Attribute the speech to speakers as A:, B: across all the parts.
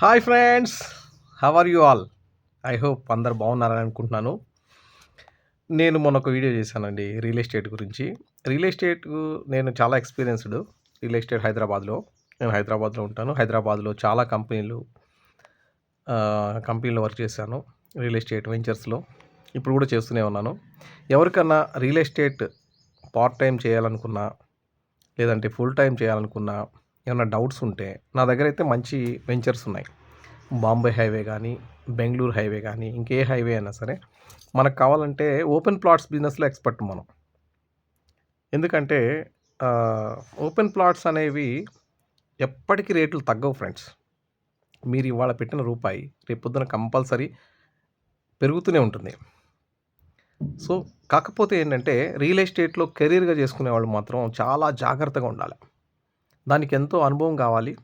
A: Hi friends how are you all I hope అందరు బాగున్నారని అనుకుంటున్నాను. నేను మొన్న ఒక వీడియో చేశానండి రియల్ ఎస్టేట్ గురించి. రియల్ ఎస్టేట్ నేను చాలా ఎక్స్పీరియన్స్డ్ రియల్ ఎస్టేట్ హైదరాబాద్లో. నేను హైదరాబాద్లో ఉంటాను. హైదరాబాద్లో చాలా కంపెనీలు కంపెనీలో వర్క్ చేశాను రియల్ ఎస్టేట్ వెంచర్స్లో ఇప్పుడు కూడా చేస్తూనే ఉన్నాను. ఎవరికన్నా రియల్ ఎస్టేట్ పార్ట్ టైం చేయాలనుకున్నా లేదంటే ఫుల్ టైం చేయాలనుకున్నా ఏమైనా డౌట్స్ ఉంటే నా దగ్గర అయితే మంచి వెంచర్స్ ఉన్నాయి. బాంబే హైవే కానీ బెంగళూరు హైవే కానీ ఇంకే హైవే అయినా సరే మనకు కావాలంటే ఓపెన్ ప్లాట్స్ బిజినెస్లో ఎక్స్పర్ట్ మనం. ఎందుకంటే ఓపెన్ ప్లాట్స్ అనేవి ఎప్పటికీ రేట్లు తగ్గవు ఫ్రెండ్స్. మీరు ఇవాళ పెట్టిన రూపాయి రేపొద్దున కంపల్సరీ పెరుగుతూనే ఉంటుంది. సో కాకపోతే ఏంటంటే రియల్ ఎస్టేట్లో కెరీర్గా చేసుకునే వాళ్ళు మాత్రం చాలా జాగ్రత్తగా ఉండాలి. దానికి ఎంతో అనుభవం కావాలి.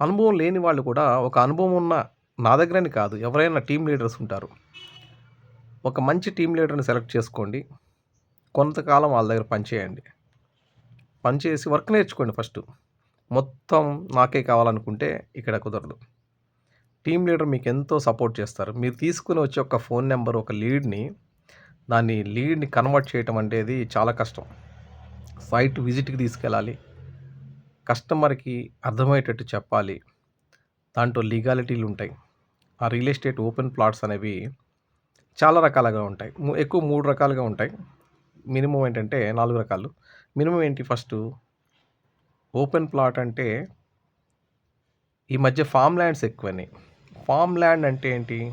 A: అనుభవం లేని వాళ్ళు కూడా ఒక అనుభవం ఉన్న నా దగ్గరని కాదు ఎవరైనా టీం లీడర్స్ ఉంటారు. ఒక మంచి టీం లీడర్ని సెలెక్ట్ చేసుకోండి. కొంతకాలం వాళ్ళ దగ్గర పనిచేయండి పనిచేసి వర్క్ నేర్చుకోండి ఫస్ట్. మొత్తం నాకే కావాలనుకుంటే ఇక్కడ కుదరదు. టీం లీడర్ మీకు ఎంతో సపోర్ట్ చేస్తారు. మీరు తీసుకుని వచ్చే ఒక ఫోన్ నెంబర్ ఒక లీడ్ని దాన్ని లీడ్ని కన్వర్ట్ చేయటం అనేది చాలా కష్టం. సైట్ విజిట్కి తీసుకెళ్ళాలి. కస్టమర్కి అర్థమయ్యేటట్టు చెప్పాలి. దాంట్లో లీగాలిటీలు ఉంటాయి. ఆ రియల్ ఎస్టేట్ ఓపెన్ ప్లాట్స్ అనేవి చాలా రకాలుగా ఉంటాయి. ఎక్కువ మూడు రకాలుగా ఉంటాయి. మినిమం ఏంటంటే నాలుగు రకాలు. మినిమం ఏంటి ఫస్ట్? ఓపెన్ ప్లాట్ అంటే ఈ మధ్య ఫామ్ ల్యాండ్స్ ఎక్కువని ఫామ్ ల్యాండ్ అంటే ఏంటి?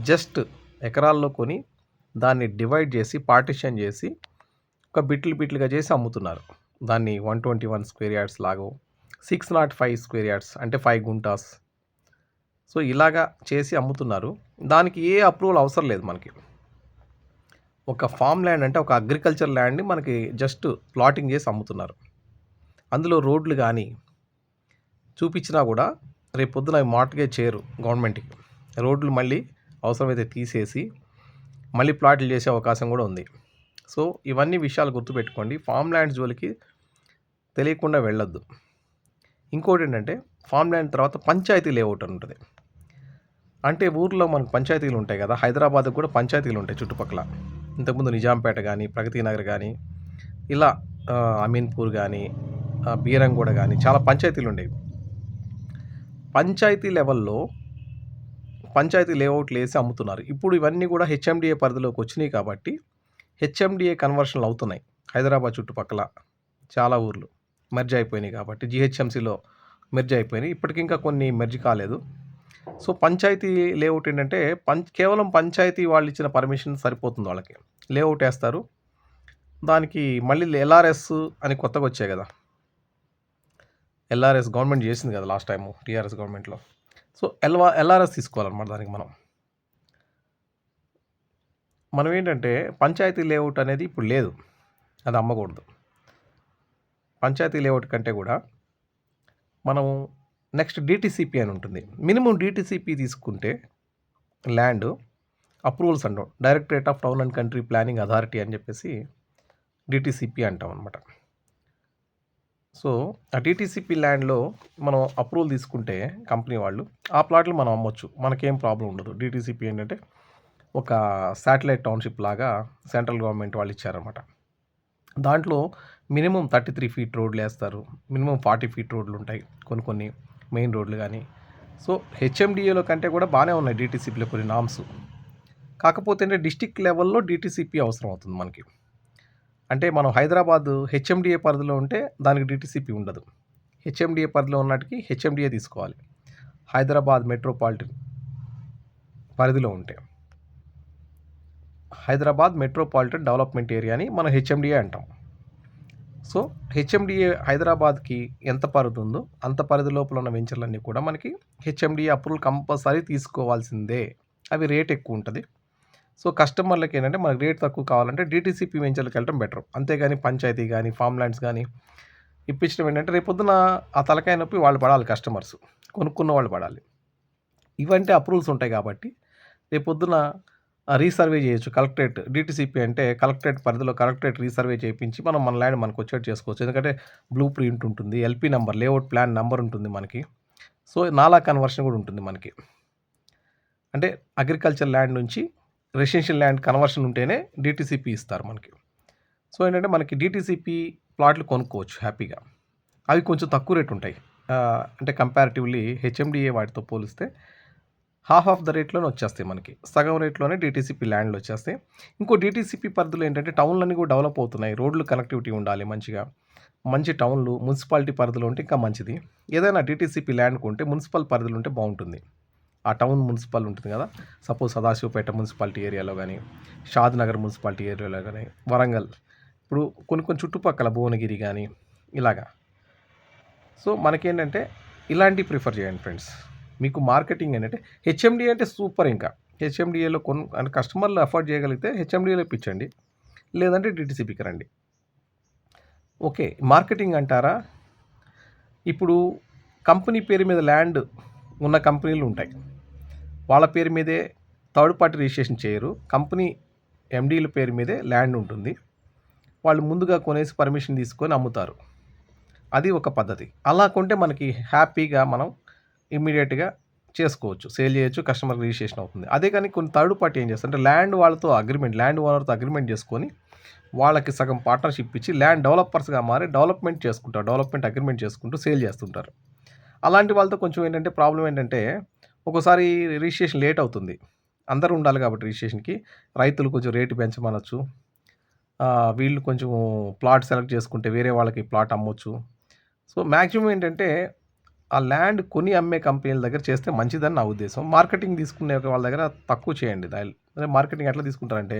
A: జస్ట్ ఎకరాల్లో కొని దాన్ని డివైడ్ చేసి పార్టిషన్ చేసి ఒక బిట్లు బిట్లుగా చేసి అమ్ముతున్నారు. దాన్ని one twenty one square yards లాగో six not five square yards అంటే ఫైవ్ గుంటాస్. సో ఇలాగా చేసి అమ్ముతున్నారు. దానికి ఏ అప్రూవల్ అవసరం లేదు మనకి. ఒక ఫామ్ ల్యాండ్ అంటే ఒక అగ్రికల్చర్ ల్యాండ్ని మనకి జస్ట్ ప్లాటింగ్ చేసి అమ్ముతున్నారు. అందులో రోడ్లు కానీ చూపించినా కూడా రేపు పొద్దున అవి మార్ట్గా చేయరు గవర్నమెంట్కి రోడ్లు మళ్ళీ అవసరమైతే తీసేసి మళ్ళీ ప్లాట్లు చేసే అవకాశం కూడా ఉంది. సో ఇవన్నీ విషయాలు గుర్తుపెట్టుకోండి. ఫామ్ ల్యాండ్ జోలికి తెలియకుండా వెళ్ళొద్దు. ఇంకోటి ఏంటంటే ఫామ్ ల్యాండ్ తర్వాత పంచాయతీ లేఅవుట్ అని ఉంటుంది. అంటే ఊర్లో మనకు పంచాయతీలు ఉంటాయి కదా హైదరాబాద్ కూడా పంచాయతీలు ఉంటాయి చుట్టుపక్కల. ఇంతకుముందు నిజాంపేట కానీ ప్రగతి నగర్ కానీ ఇలా అమీన్పూర్ కానీ బీరంగూడ కానీ చాలా పంచాయతీలు ఉండేవి. పంచాయతీ లెవెల్లో పంచాయతీ లేఅవుట్లు వేసి అమ్ముతున్నారు. ఇప్పుడు ఇవన్నీ కూడా హెచ్ఎండిఏ పరిధిలోకి వచ్చినాయి కాబట్టి హెచ్ఎండిఏ కన్వర్షన్లు అవుతున్నాయి. హైదరాబాద్ చుట్టుపక్కల చాలా ఊర్లు మెర్జ్ అయిపోయినాయి కాబట్టి జిహెచ్ఎంసీలో మెర్జ్ అయిపోయినాయి. ఇప్పటికి ఇంకా కొన్ని మెర్జ్ కాలేదు. సో పంచాయతీ లేఅవుట్ ఏంటంటే పంచ్ కేవలం పంచాయతీ వాళ్ళు ఇచ్చిన పర్మిషన్ సరిపోతుంది వాళ్ళకి. లేఅవుట్ వేస్తారు. దానికి మళ్ళీ ఎల్ఆర్ఎస్ అని కొత్తగా వచ్చాయి కదా. ఎల్ఆర్ఎస్ గవర్నమెంట్ చేసింది కదా లాస్ట్ టైము టీఆర్ఎస్ గవర్నమెంట్లో. సో ఎల్వా ఎల్ఆర్ఎస్ తీసుకోవాలన్నమాట దానికి మనం. మనం ఏంటంటే పంచాయతీ లేఅవుట్ అనేది ఇప్పుడు లేదు. అది అమ్మకూడదు. పంచాయతీ లేఅవుట్ కంటే కూడా మనం నెక్స్ట్ డిటీసీపీ అని ఉంటుంది. మినిమం డిటిసిపి తీసుకుంటే ల్యాండ్ అప్రూవల్స్ అంటాం. Directorate of town and country planning authority అని చెప్పేసి డిటిసిపి అంటాం అనమాట సో ఆ డిటిసిపి ల్యాండ్లో మనం అప్రూవల్ తీసుకుంటే కంపెనీ వాళ్ళు ఆ ప్లాట్లు మనం అమ్మొచ్చు. మనకేం ప్రాబ్లం ఉండదు. డిటిసిపి ఏంటంటే ఒక శాటిలైట్ టౌన్షిప్ లాగా సెంట్రల్ గవర్నమెంట్ వాళ్ళు ఇచ్చారనమాట దాంట్లో మినిమం థర్టీ త్రీ ఫీట్ రోడ్లు వేస్తారు. మినిమం ఫార్టీ ఫీట్ రోడ్లు ఉంటాయి. కొన్ని కొన్ని మెయిన్ రోడ్లు కానీ సో హెచ్ఎండిఏలో కంటే కూడా బాగానే ఉన్నాయి డిటీసీపీలో కొన్ని నామ్స్. కాకపోతే అంటే డిస్టిక్ లెవెల్లో డిటీసీపీ అవసరం అవుతుంది మనకి. అంటే మనం హైదరాబాద్ హెచ్ఎండిఏ పరిధిలో ఉంటే దానికి డిటీసీపీ ఉండదు. హెచ్ఎండిఏ పరిధిలో ఉన్నట్టుకి హెచ్ఎండిఏ తీసుకోవాలి. హైదరాబాద్ మెట్రోపాలిటన్ పరిధిలో ఉంటే. హైదరాబాద్ మెట్రోపాలిటన్ డెవలప్మెంట్ ఏరియా అని మనం హెచ్ఎండిఏ అంటాం. సో హెచ్ఎండిఏ హైదరాబాద్కి ఎంత పరిధి ఉందో అంత పరిధి లోపల ఉన్న వెంచర్లన్నీ కూడా మనకి హెచ్ఎండిఏ అప్రూవల్ కంపల్సరీ తీసుకోవాల్సిందే. అవి రేట్ ఎక్కువ ఉంటుంది. సో కస్టమర్లకి ఏంటంటే మనకి రేట్ తక్కువ కావాలంటే డీటీసీపీ వెంచర్లకు వెళ్ళడం బెటర్. అంతేగాని పంచాయతీ కానీ ఫామ్ ల్యాండ్స్ కానీ ఇప్పించడం ఏంటంటే రేపొద్దున ఆ తలకాయ నొప్పి వాళ్ళు పడాలి కస్టమర్స్. కొనుక్కున్న వాళ్ళు పడాలి. ఇవంటే అప్రూవల్స్ ఉంటాయి కాబట్టి రేపొద్దున రీసర్వే చేయొచ్చు. కలెక్టరేట్ డిటీసీపీ అంటే కలెక్టరేట్ పరిధిలో కలెక్టరేట్ రీసర్వే చేయించి మనం మన ల్యాండ్ మనకు వచ్చేట్టు చేసుకోవచ్చు. ఎందుకంటే బ్లూ ప్రింట్ ఉంటుంది LP number layout plan number ఉంటుంది మనకి. సో నాలా కన్వర్షన్ కూడా ఉంటుంది మనకి. అంటే అగ్రికల్చర్ ల్యాండ్ నుంచి రెసిడెన్షియల్ ల్యాండ్ కన్వర్షన్ ఉంటేనే డిటీసీపీ ఇస్తారు మనకి. సో ఏంటంటే మనకి డిటీసీపీ ప్లాట్లు కొనుక్కోవచ్చు హ్యాపీగా. అవి కొంచెం తక్కువ రేట్ ఉంటాయి. అంటే కంపారిటివ్లీ హెచ్ఎండిఏ వాటితో పోలిస్తే హాఫ్ ఆఫ్ ద రేట్లోనే వచ్చేస్తాయి మనకి. సగం రేట్లోనే డీటీసీపీ ల్యాండ్లు వచ్చేస్తాయి. ఇంకో డీటీసీపీ పరిధిలో ఏంటంటే టౌన్లన్నీ కూడా డెవలప్ అవుతున్నాయి. రోడ్లు కనెక్టివిటీ ఉండాలి మంచిగా. మంచి టౌన్లు మున్సిపాలిటీ పరిధిలో ఉంటే ఇంకా మంచిది. ఏదైనా డీటీసీపీ ల్యాండ్ ఉంటే మున్సిపల్ పరిధిలో ఉంటే బాగుంటుంది. ఆ టౌన్ మున్సిపల్ ఉంటుంది కదా. సపోజ్ సదాశివపేట మున్సిపాలిటీ ఏరియాలో కానీ షాద్ నగర్ మున్సిపాలిటీ ఏరియాలో కానీ వరంగల్. ఇప్పుడు కొన్ని కొన్ని చుట్టుపక్కల భువనగిరి కానీ ఇలాగా. సో మనకేంటంటే ఇలాంటివి ప్రిఫర్ చేయండి ఫ్రెండ్స్. మీకు మార్కెటింగ్ ఏంటంటే హెచ్ఎండి అంటే సూపర్ ఇంకా. హెచ్ఎండిఏలో కొన్ అంటే కస్టమర్లు అఫోర్డ్ చేయగలిగితే హెచ్ఎండిఏలో ఇప్పించండి లేదంటే డిటీసీపీకి రండి. ఓకే మార్కెటింగ్ అంటారా? ఇప్పుడు కంపెనీ పేరు మీద ల్యాండ్ ఉన్న కంపెనీలు ఉంటాయి. వాళ్ళ పేరు మీదే థర్డ్ పార్టీ రిజిస్ట్రేషన్ చేయరు. కంపెనీ ఎండీల పేరు మీదే ల్యాండ్ ఉంటుంది. వాళ్ళు ముందుగా కొనేసి పర్మిషన్ తీసుకొని అమ్ముతారు. అది ఒక పద్ధతి. అలా కొంటే మనకి హ్యాపీగా మనం ఇమ్మీడియట్గా చేసుకోవచ్చు. సేల్ చేయొచ్చు కస్టమర్ రిజిస్ట్రేషన్ అవుతుంది. అదే కానీ కొన్ని థర్డ్ పార్టీ ఏం చేస్తారు అంటే ల్యాండ్ వాళ్ళతో అగ్రిమెంట్ ల్యాండ్ ఓనర్తో అగ్రిమెంట్ చేసుకొని వాళ్ళకి సగం పార్ట్నర్షిప్ ఇచ్చి ల్యాండ్ డెవలపర్స్గా మారి డెవలప్మెంట్ చేసుకుంటారు. డెవలప్మెంట్ అగ్రిమెంట్ చేసుకుంటూ సేల్ చేస్తుంటారు. అలాంటి వాళ్ళతో కొంచెం ఏంటంటే ప్రాబ్లం ఏంటంటే ఒక్కోసారి రిజిస్ట్రేషన్ లేట్ అవుతుంది. అందరూ ఉండాలి కాబట్టి రిజిస్ట్రేషన్కి. రైతులు కొంచెం రేటు పెంచమనొచ్చు. వీళ్ళు కొంచెం ప్లాట్ సెలెక్ట్ చేసుకుంటే వేరే వాళ్ళకి ప్లాట్ అమ్మొచ్చు. సో మ్యాక్సిమం ఏంటంటే ఆ ల్యాండ్ కొని అమ్మే కంపెనీల దగ్గర చేస్తే మంచిదని నా ఉద్దేశం. మార్కెటింగ్ తీసుకునే వాళ్ళ దగ్గర తక్కువ చేయండి. మార్కెటింగ్ ఎట్లా తీసుకుంటారంటే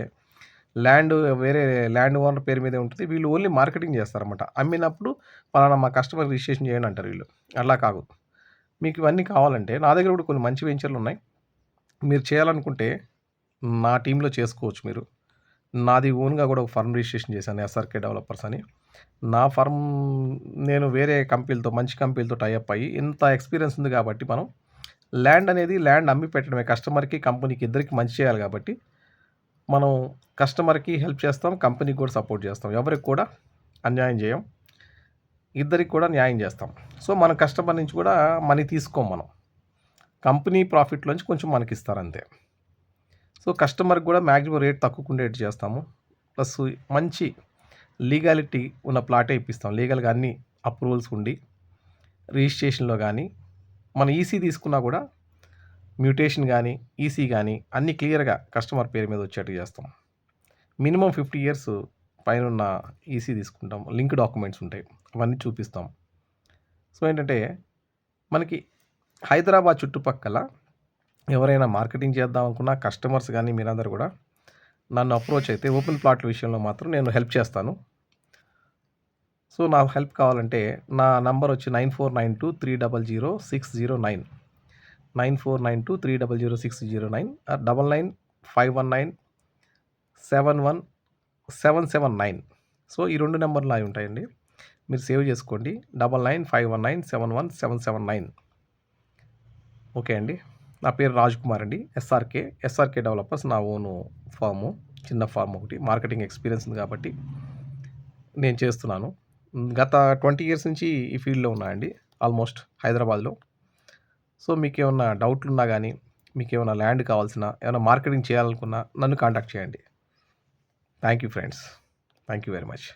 A: ల్యాండ్ వేరే ల్యాండ్ ఓనర్ పేరు మీదే ఉంటుంది. వీళ్ళు ఓన్లీ మార్కెటింగ్ చేస్తారన్నమాట. అమ్మినప్పుడు పలానా మా కస్టమర్ రిజిస్ట్రేషన్ చేయండి అంటారు వీళ్ళు. అలా కాదు. మీకు ఇవన్నీ కావాలంటే నా దగ్గర కూడా కొన్ని మంచి వెంచర్లు ఉన్నాయి. మీరు చేయాలనుకుంటే నా టీంలో చేసుకోవచ్చు మీరు. నాది ఓన్గా కూడా ఒక ఫర్మ్ రిజిస్ట్రేషన్ చేశాను ఎస్ఆర్కే డెవలపర్స్ అని. నా ఫర్మ్ నేను వేరే కంపెనీలతో మంచి కంపెనీలతో టైఅప్ అయ్యి ఇంత ఎక్స్పీరియన్స్ ఉంది కాబట్టి మనం ల్యాండ్ అనేది ల్యాండ్ అమ్మి పెట్టడమే. కస్టమర్కి కంపెనీకి ఇద్దరికి మంచి చేయాలి కాబట్టి మనం కస్టమర్కి హెల్ప్ చేస్తాం కంపెనీకి కూడా సపోర్ట్ చేస్తాం. ఎవరికి కూడా అన్యాయం చేయం ఇద్దరికి కూడా న్యాయం చేస్తాం. సో మన కస్టమర్ నుంచి కూడా మనీ తీసుకోం మనం. కంపెనీ ప్రాఫిట్లోంచి కొంచెం మనకి ఇస్తారంతే సో కస్టమర్కి కూడా మ్యాక్సిమం రేట్ తక్కువ ఉండేట్టు చేస్తాము. ప్లస్ మంచి లీగాలిటీ ఉన్న ప్లాటే ఇప్పిస్తాం. లీగల్గా అన్ని అప్రూవల్స్ ఉండి రిజిస్ట్రేషన్లో కానీ మన ఈసీ తీసుకున్నా కూడా మ్యూటేషన్ కానీ ఈసీ కానీ అన్నీ క్లియర్గా కస్టమర్ పేరు మీద వచ్చేట్టు చేస్తాం. మినిమం ఫిఫ్టీ ఇయర్స్ పైన ఉన్న ఈసీ తీసుకుంటాం. లింక్ డాక్యుమెంట్స్ ఉంటాయి. అవన్నీ చూపిస్తాం. సో ఏంటంటే మనకి హైదరాబాద్ చుట్టుపక్కల ఎవరైనా మార్కెటింగ్ చేద్దాం అనుకున్నా కస్టమర్స్ కానీ మీరందరూ కూడా నన్ను అప్రోచ్ అయితే ఓపెన్ ప్లాట్ల విషయంలో మాత్రం నేను హెల్ప్ చేస్తాను. సో నాకు హెల్ప్ కావాలంటే నా నంబర్ వచ్చి nine four nine two three double zero six zero nine. Nine four nine two three double zero six zero nine double nine five one nine seven one seven seven nine. So ఈ రెండు నెంబర్లు అవి ఉంటాయండి. మీరు save చేసుకోండి. Double nine five one nine seven one seven seven nine. Okay అండి. నా పేరు రాజ్ కుమార్ అండి. ఎస్ఆర్కే ఎస్ఆర్కే డెవలపర్స్ నా ఓను ఫాము చిన్న ఫామ్ ఒకటి. మార్కెటింగ్ ఎక్స్పీరియన్స్ ఉంది కాబట్టి నేను చేస్తున్నాను. గత ట్వంటీ ఇయర్స్ నుంచి ఈ ఫీల్డ్లో ఉన్నాయండి ఆల్మోస్ట్ హైదరాబాద్లో. సో మీకు ఏమన్నా డౌట్లు ఉన్నా కానీ మీకు ఏమైనా ల్యాండ్ కావాల్సిన ఏమైనా మార్కెటింగ్ చేయాలనుకున్నా నన్ను కాంటాక్ట్ చేయండి. Thank you friends. Thank you very much.